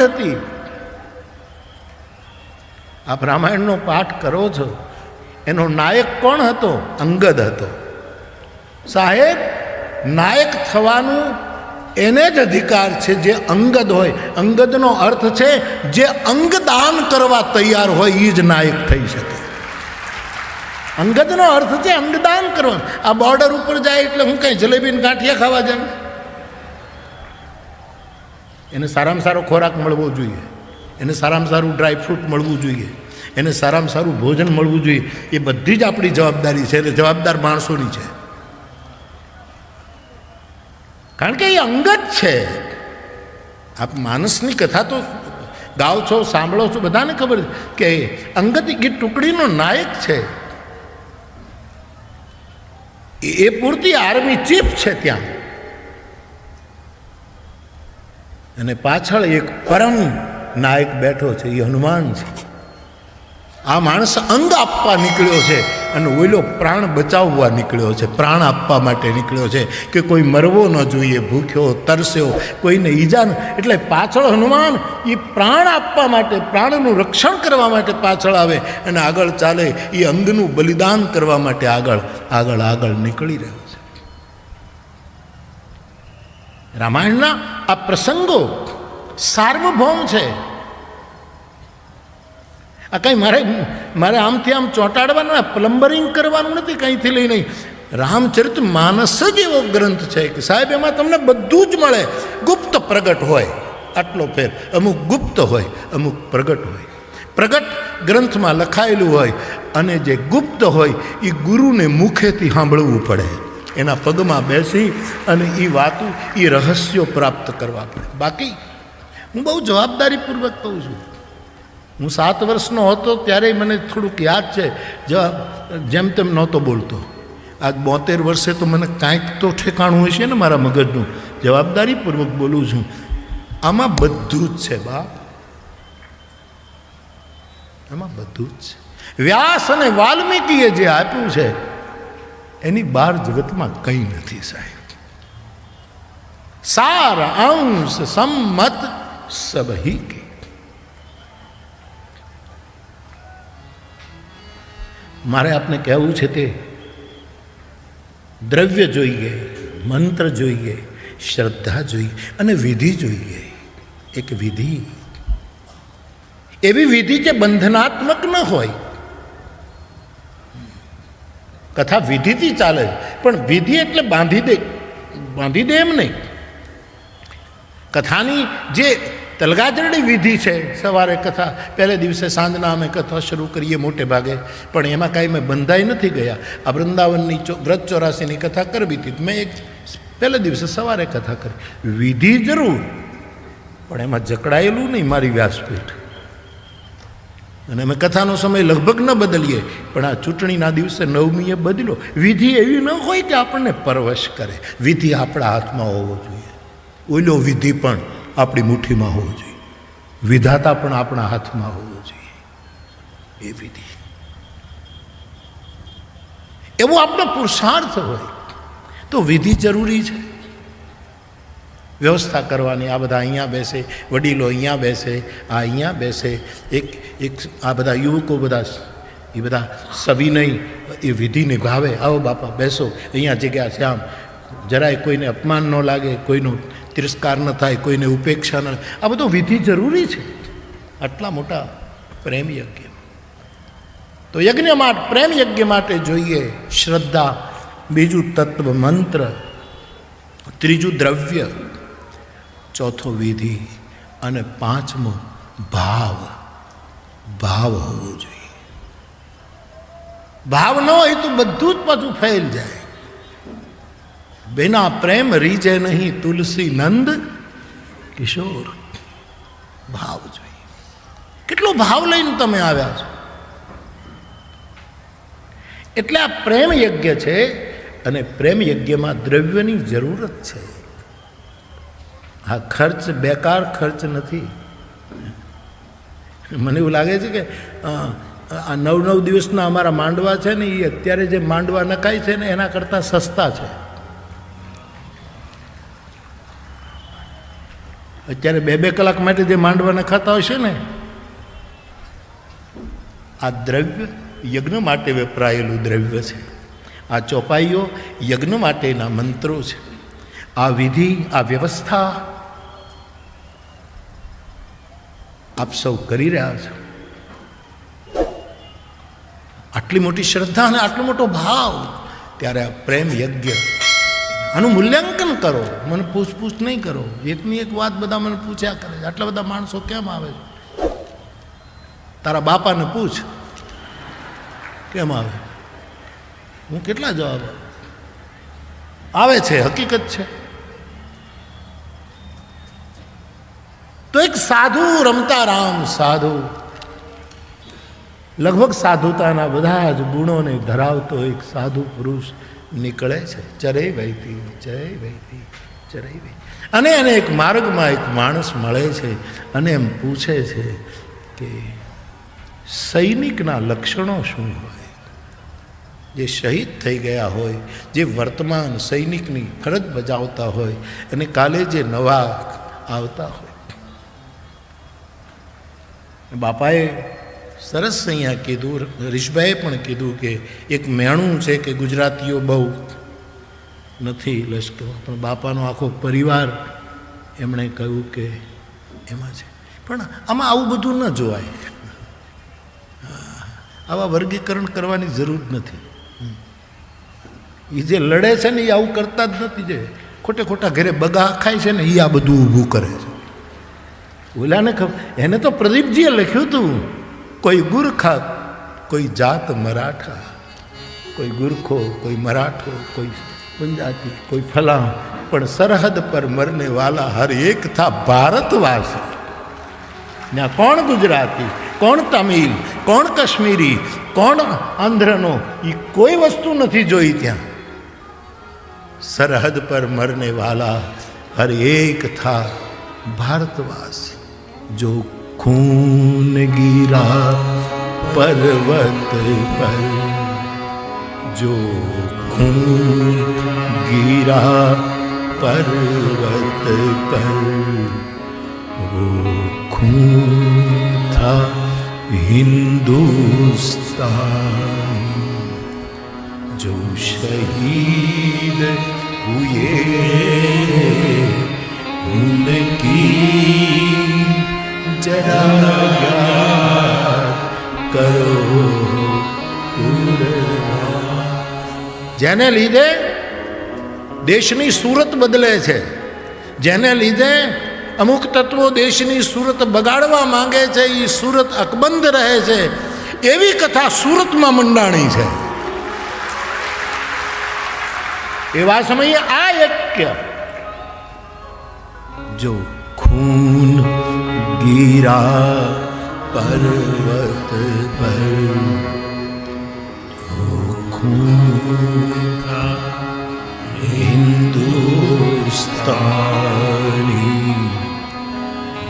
જ હતી. આપ રામાયણનો પાઠ કરો છો. એનો નાયક કોણ હતો? અંગદ હતો. સાહેબ, નાયક થવાનું એને જ અધિકાર છે જે અંગદ હોય. અંગદનો અર્થ છે જે અંગદાન કરવા તૈયાર હોય એ જ નાયક થઈ શકે. અંગદનો અર્થ છે અંગદાન કરવાનો. આ બોર્ડર ઉપર જાય એટલે હું કંઈ જલેબી ને ગાંઠિયા ખાવા જાઉં? એને સારામાં સારો ખોરાક મળવો જોઈએ. એને સારામાં સારું ડ્રાયફ્રૂટ મળવું જોઈએ. એને સારામાં સારું ભોજન મળવું જોઈએ. એ બધી જ આપણી જવાબદારી છે એટલે જવાબદાર માણસોની છે. કારણ કે એ અંગત છે. આપ માણસની કથા તો ગાઓ છો, સાંભળો છો, બધાને ખબર કે અંગત એ ટુકડીનો નાયક છે. એ પૂરતી આર્મી ચીફ છે ત્યાં. અને પાછળ એક પરમ નાયક બેઠો છે એ હનુમાન છે. આ માણસ અંગ આપવા નીકળ્યો છે અને ઓઈલો પ્રાણ બચાવવા નીકળ્યો છે, પ્રાણ આપવા માટે નીકળ્યો છે કે કોઈ મરવો ન જોઈએ, ભૂખ્યો, તરસ્યો, કોઈને ઈજા ન, એટલે પાછળ હનુમાન એ પ્રાણ આપવા માટે, પ્રાણનું રક્ષણ કરવા માટે પાછળ આવે અને આગળ ચાલે એ અંગનું બલિદાન કરવા માટે આગળ આગળ આગળ નીકળી રહ્યો છે રામાયણના આ પ્રસંગો સાર્વભૌમ છે. આ કંઈ મારે મારે આમથી આમ ચોંટાડવાનું, પ્લમ્બરિંગ કરવાનું નથી, કંઈથી લઈ નહીં રામચરિત માનસ જ એવો ગ્રંથ છે કે સાહેબ, એમાં તમને બધું જ મળે. ગુપ્ત પ્રગટ હોય, આટલો ફેર. અમુક ગુપ્ત હોય, અમુક પ્રગટ હોય. પ્રગટ ગ્રંથમાં લખાયેલું હોય, અને જે ગુપ્ત હોય એ ગુરુને મુખેથી સાંભળવું પડે. એના પગમાં બેસી અને એ વાતો એ રહસ્યો પ્રાપ્ત કરવા પડે. બાકી, હું બહુ જવાબદારીપૂર્વક કહું છું. હું સાત વર્ષનો હતો ત્યારે મને થોડુંક યાદ છે. જેમ તેમ નહોતો બોલતો. આજ બોતેર વર્ષે તો મને કાંઈક તો ઠેકાણું હશે ને મારા મગજનું. જવાબદારીપૂર્વક બોલું છું. આમાં બધું જ છે, બાપ. આમાં બધું જ છે. વ્યાસ અને વાલ્મીકીએ જે આપ્યું છે એની બહાર જગતમાં કંઈ નથી સાહેબ. સાર અંશ સંમત સબહી કે. મારે આપને કહેવું છે તે, દ્રવ્ય જોઈએ, મંત્ર જોઈએ, શ્રદ્ધા જોઈએ અને વિધિ જોઈએ. એક વિધિ. એવી વિધિ જે બંધનાત્મક ન હોય કથા વિધિથી ચાલે છે. પણ વિધિ એટલે બાંધી દે બાંધી દે એમ નહીં. કથાની જે તલગાજરડી વિધિ છે, સવારે કથા, પહેલે દિવસે સાંજના અમે કથા શરૂ કરીએ મોટે ભાગે, પણ એમાં કાંઈ મેં બંધાઈ નથી ગયા. આ વૃંદાવનની વ્રત ચોરાસીની કથા કરવી હતી મેં એક પહેલે દિવસે સવારે કથા કરી. વિધિ જરૂર, પણ એમાં જકડાયેલું નહીં મારી વ્યાસપીઠ. અને અમે કથાનો સમય લગભગ ન બદલીએ, પણ આ ચૂંટણીના દિવસે નવમીએ બદલો. વિધિ એવી ન હોય કે આપણને પરવશ કરે. વિધિ આપણા હાથમાં હોવો જોઈએ. ઓઈલો વિધિ પણ આપણી મુઠ્ઠીમાં હોવો જોઈએ. વિધાતા પણ આપણા હાથમાં હોવો જોઈએ. એ વિધિ. એવો આપણો પુરુષાર્થ હોય. તો વિધિ જરૂરી છે. વ્યવસ્થા કરવાની. આ બધા અહીંયા બેસે, વડીલો અહીંયા બેસે, આ અહીંયા બેસે. એક એક આ બધા યુવકો બધા એ બધા સવિનય એ વિધિ નિભાવે. આવો બાપા, બેસો. અહીંયા જગ્યા છે. આમ જરાય કોઈને અપમાન ન લાગે, કોઈનો તિરસ્કાર ન થાય, કોઈને ઉપેક્ષા ન આ બધું વિધિ જરૂરી છે. આટલા મોટા પ્રેમ યજ્ઞ. તો યજ્ઞ માટે પ્રેમ યજ્ઞ માટે જોઈએ શ્રદ્ધા, બીજું તત્વ મંત્ર, ત્રીજું દ્રવ્ય. ચોથો વિધિ અને પાંચમો ભાવ. ભાવ હોવો જોઈએ. ભાવ ન હોય તો બધું જ પાછું ફેલ જાય. બિના પ્રેમ રીજે નહીં તુલસી નંદ કિશોર. ભાવ જોઈએ. કેટલો ભાવ લઈને તમે આવ્યા છો? એટલે આ પ્રેમ યજ્ઞ છે અને પ્રેમ યજ્ઞમાં દ્રવ્યની જરૂરત છે. આ ખર્ચ, બેકાર ખર્ચ નથી. મને એવું લાગે છે કે આ નવ નવ દિવસના અમારા માંડવા છે ને એ અત્યારે જે માંડવા નખાય છે ને, એના કરતાં સસ્તા છે. અત્યારે બે બે કલાક માટે જે માંડવા નખાતા હોય હશે ને, આ દ્રવ્ય યજ્ઞ માટે વપરાયેલું દ્રવ્ય છે. આ ચોપાઈઓ યજ્ઞ માટેના મંત્રો છે. આ વિધિ, આ વ્યવસ્થા આપ સૌ કરી રહ્યા છો. આટલી મોટી શ્રદ્ધા અને આટલો મોટો ભાવ, ત્યારે આ પ્રેમ યજ્ઞ. આનું મૂલ્યાંકન કરો, મને પૂછપૂછ નહીં કરો. એકની એક વાત બધા મને પૂછ્યા કરે છે. આટલા બધા માણસો કેમ આવે છે? તારા બાપાને પૂછ, કેમ આવે? હું કેટલા જવાબ આવે છે, હકીકત છે. તો એક સાધુ રમતા રામ, સાધુ. લગભગ સાધુતાના બધા જ ગુણોને ધરાવતો એક સાધુ પુરુષ નીકળે છે. ચરે વૈતી ચરે વૈતી ચરે વૈતી અને એને એક માર્ગમાં એક માણસ મળે છે અને એમ પૂછે છે કે સૈનિકના લક્ષણો શું હોય? જે શહીદ થઈ ગયા હોય, જે વર્તમાન સૈનિકની ફરજ બજાવતા હોય અને કાલે જે નવા આવતા હોય. બાપાએ સરસ અહીંયા કીધું રીશભાઈએ પણ કીધું કે એક મેણું છે કે ગુજરાતીઓ બહુ નથી લશ્કરો પણ બાપાનો આખો પરિવાર એમણે કહ્યું કે એમાં છે. પણ આમાં આવું બધું ન જોવાય. આવા વર્ગીકરણ કરવાની જરૂર નથી. એ જે લડે છે ને એ આવું કરતા જ નથી જે. ખોટે ખોટા ઘરે બગા ખાય છે ને એ આ બધું ઊભું કરે છે. ઓલાને ખબર, એને તો પ્રદીપજીએ લખ્યું હતું કોઈ ગુરખા, કોઈ જાત મરાઠા, કોઈ ગુરખો, કોઈ મરાઠો, કોઈ પંજાબી, કોઈ ફલાં પણ સરહદ પર મરને વાલા હર એક થા ભારતવાસી. ત્યાં કોણ ગુજરાતી, કોણ તમિલ, કોણ કાશ્મીરી, કોણ આંધ્રનો એ કોઈ વસ્તુ નથી જોઈ ત્યાં. સરહદ પર મરને વાલા હર એક થા ભારતવાસી. जो खून गिरा पर्वत पर जो खून गिरा पर्वत पर वो खून था हिंदुस्तान जो शहीद हुए उनकी જેને લીધે દેશની સુરત બદલે છે. જેને લીધે અમુક તત્વો દેશની સુરત બગાડવા માંગે છે એ સુરત અકબંધ રહે છે. એવી કથા સુરતમાં મંડાણી છે. એવા સમયે આ એક જો ખૂન गिरा पर्वत पर जो खून का हिंदुस्तानी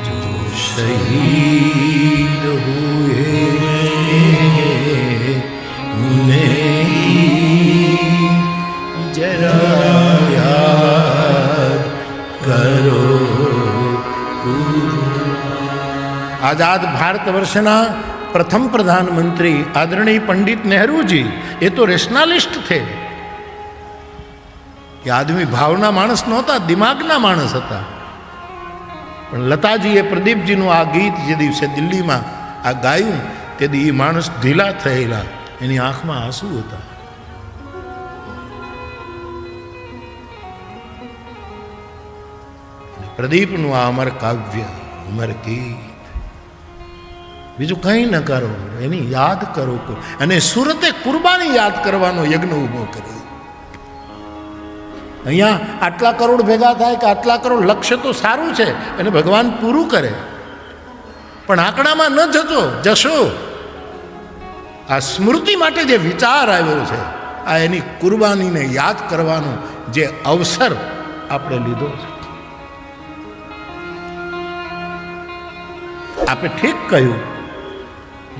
जो शहीद हुए उन्हें जरा આઝાદ ભારત વર્ષના પ્રથમ પ્રધાનમંત્રી આદરણીય પંડિત નહેરુજી, એ તો રેશનાલિસ્ટ થે. એ આદમી ભાવના માણસ નહોતા, દિમાગના માણસ હતા. પણ લતાજીએ પ્રદીપજીનું આ ગીત જે દિવસે દિલ્હીમાં આ ગાયું, તે દી એ માણસ ઢીલા થયેલા, એની આંખમાં આંસુ હતા. પ્રદીપનું આ અમર કાવ્ય, અમર ગીત બીજું કંઈ ન કરો. એની યાદ કરો અને સુરતે કુરબાની યાદ કરવાનો યજ્ઞ ઊભો કર્યો. અહીંયા આટલા કરોડ ભેગા થાય કે આટલા કરોડ લક્ષ્ય તો સારું છે. અને ભગવાન પૂરું કરે. પણ આંકડામાં ન જતો. જશો. આ સ્મૃતિ માટે જે વિચાર આવ્યો છે, આ એની કુરબાનીને યાદ કરવાનો જે અવસર આપણે લીધો છે. આપણે ઠીક કહ્યું.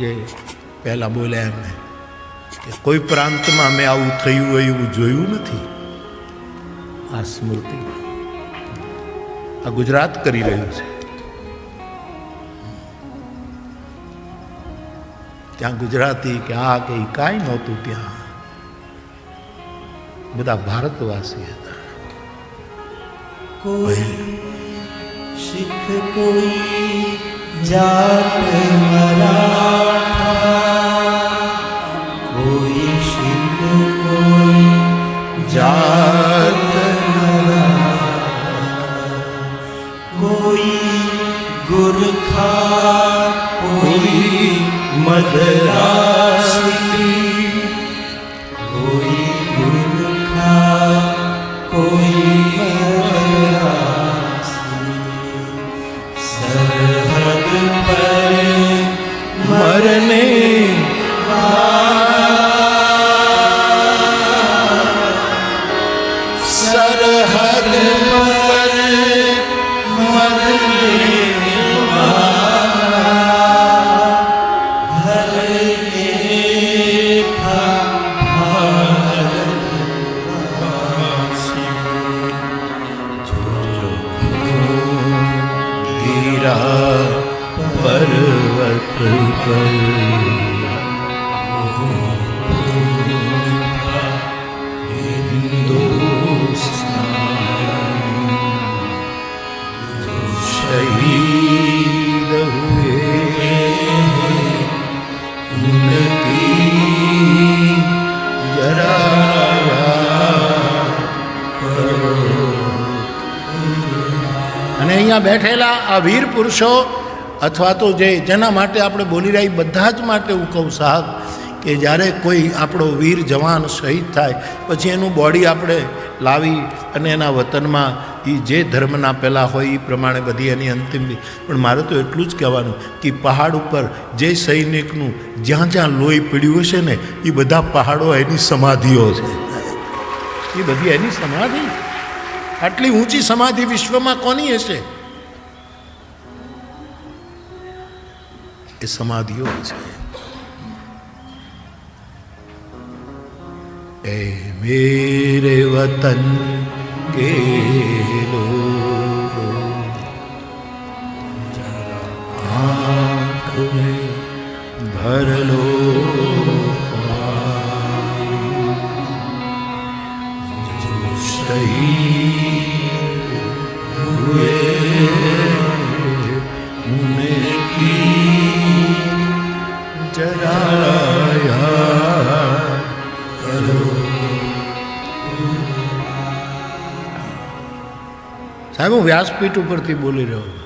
જે પહેલાં બોલ્યા એમણે કે કોઈ પ્રાંતમાં મેં આવું થયું હોય એવું જોયું નથી. આ સ્મૃતિ આ ગુજરાત કરી રહ્યું છે. ત્યાં ગુજરાતી કે આ કે કાંઈ નહોતું ત્યાં. બધા ભારતવાસી હતા. કોઈ શીખ કોઈ જાત મરા સરહદ પર મરને અહીંયા બેઠેલા આ વીર પુરુષો, અથવા તો જે જેના માટે આપણે બોલી રહ્યા બધા જ માટે હું કહું સાહેબ, કે જ્યારે કોઈ આપણો વીર જવાન શહીદ થાય, પછી એનું બોડી આપણે લાવી અને એના વતનમાં એ જે ધર્મના પહેલાં હોય એ પ્રમાણે બધી એની અંતિમ પણ મારે તો એટલું જ કહેવાનું કે પહાડ ઉપર જે સૈનિકનું જ્યાં જ્યાં લોહી પીડ્યું હશે ને એ બધા પહાડો એની સમાધિઓ છે. એ બધી એની સમાધિ? આટલી ઊંચી સમાધિ વિશ્વમાં કોની હશે? એ સમાધિઓ છે એ મેરે વતન કે લોગો आँख में भर लो जो शहीद हुए હું વ્યાસપીઠ ઉપરથી બોલી રહ્યો છું.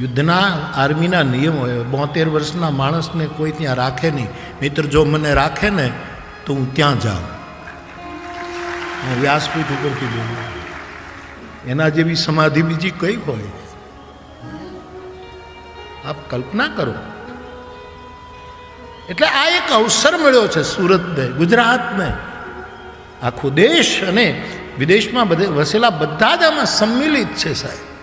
યુદ્ધના આર્મીના નિયમ હોય બોતેર વર્ષના માણસને કોઈ ત્યાં રાખે નહીં. મિત્ર, જો મને રાખે ને, તો હું ત્યાં જાઉં. હું વ્યાસપીઠ ઉપરથી બોલું એના જેવી સમાધિ બીજી કઈ હોય? આપ કલ્પના કરો. એટલે આ એક અવસર મળ્યો છે સુરતને, ગુજરાતને. આખો દેશ અને વિદેશમાં બધે વસેલા બધા જ આમાં સંમિલિત છે સાહેબ.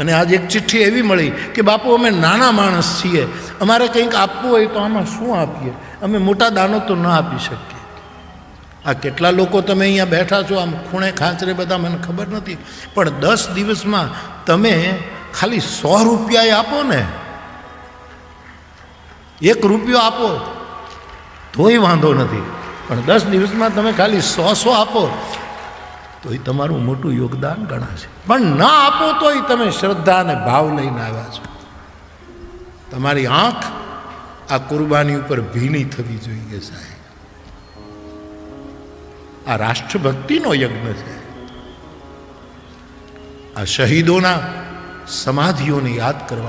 મને આજે એક ચિઠ્ઠી એવી મળી કે બાપુ, અમે નાના માણસ છીએ. અમારે કંઈક આપવું હોય તો આમાં શું આપીએ? અમે મોટા દાનો તો ન આપી શકીએ. આ કેટલા લોકો તમે અહીંયા બેઠા છો? આમ ખૂણે ખાંચરે બધા મને ખબર નથી. પણ દસ દિવસમાં તમે ખાલી સો રૂપિયા આપો ને. એક રૂપિયો આપો, તોય વાંધો નથી. પણ દસ દિવસમાં તમે ખાલી સો સો આપો તો એ તમારું મોટું યોગદાન ગણાશે. પણ ના આપો, તોય તમે શ્રદ્ધા અને ભાવ લઈને આવ્યા છો. તમારી આંખ આ કુરબાની ઉપર ભીની થવી જોઈએ સાહેબ. આ રાષ્ટ્રભક્તિનો યજ્ઞ છે. આ શહીદોના સમાધિઓને યાદ કરવા